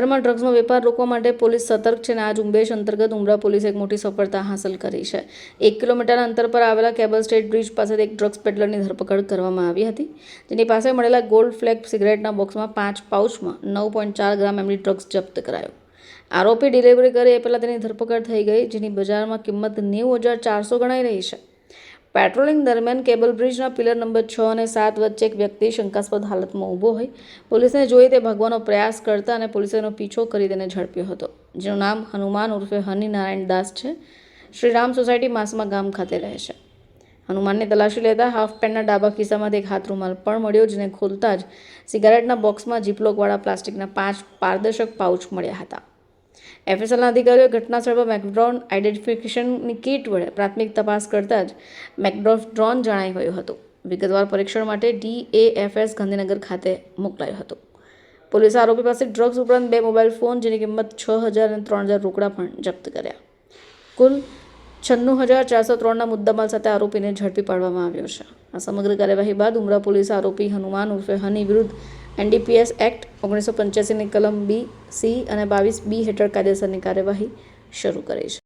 શહેરમાં ડ્રગ્સનો વેપાર રોકવા માટે પોલીસ સતર્ક છે અને આ ઝુંબેશ અંતર્ગત ઉમરા પોલીસે એક મોટી સફળતા હાંસલ કરી છે. એક કિલોમીટરના અંતર પર આવેલા કેબલ સ્ટેટ બ્રિજ પાસેથી એક ડ્રગ્સ પેડલરની ધરપકડ કરવામાં આવી હતી. જેની પાસે મળેલા ગોલ્ડ ફ્લેગ સિગરેટના બોક્સમાં પાંચ પાઉચમાં નવ પોઈન્ટ ચાર ગ્રામ એમની ડ્રગ્સ જપ્ત કરાયો. આરોપી ડિલિવરી કરે એ પહેલાં તેની ધરપકડ થઈ ગઈ, જેની બજારમાં કિંમત નેવું હજાર ચારસો ગણાઈ રહી છે. પેટ્રોલિંગ દરમિયાન કેબલ બ્રિજના પિલર નંબર છ અને સાત વચ્ચે એક વ્યક્તિ શંકાસ્પદ હાલતમાં ઊભો હોય. પોલીસને જોઈ તે ભગવાનો પ્રયાસ કરતા અને પોલીસેનો પીછો કરી તેને ઝડપ્યો હતો. જેનું નામ હનુમાન ઉર્ફે હની નારાયણ દાસ છે. શ્રીરામ સોસાયટી માસમાં ગામ ખાતે રહે છે. હનુમાનની તલાશી લેતા હાફ પેન્ટના ડાબા ખિસ્સામાંથી એક હાથ રૂમાલ પણ મળ્યો, જેને ખોલતા જ સિગારેટના બોક્સમાં જીપલોકવાળા પ્લાસ્ટિકના પાંચ પારદર્શક પાઉચ મળ્યા હતા. એફએસએલના અધિકારીઓએ ઘટના સ્થળ પર મેકડ્રોન આઇડેન્ટિફિકેશનની કીટ વડે પ્રાથમિક તપાસ કરતાં જ મેકડ્રોફ ડ્રોન જણાઈ ગયું હતું. વિગતવાર પરીક્ષણ માટે ડીએએફએસ ગાંધીનગર ખાતે મોકલાયું હતું. પોલીસે આરોપી પાસે ડ્રગ્સ ઉપરાંત બે મોબાઈલ ફોન જેની કિંમત છ હજાર અને ત્રણ હજાર રોકડા પણ જપ્ત કર્યા. કુલ છન્નું હજાર ચારસો ત્રણના મુદ્દામાલ સાથે આરોપીને ઝડપી પાડવામાં આવ્યો છે. આ સમગ્ર કાર્યવાહી બાદ ઉમરા પોલીસે આરોપી હનુમાન ઉર્ફે હની વિરુદ્ધ એનડીપીએસ એક્ટ ઓગણીસો પંચ્યાસીની કલમ બી સી અને બાવીસ બી હેઠળ કાયદેસરની કાર્યવાહી શરૂ કરી છે.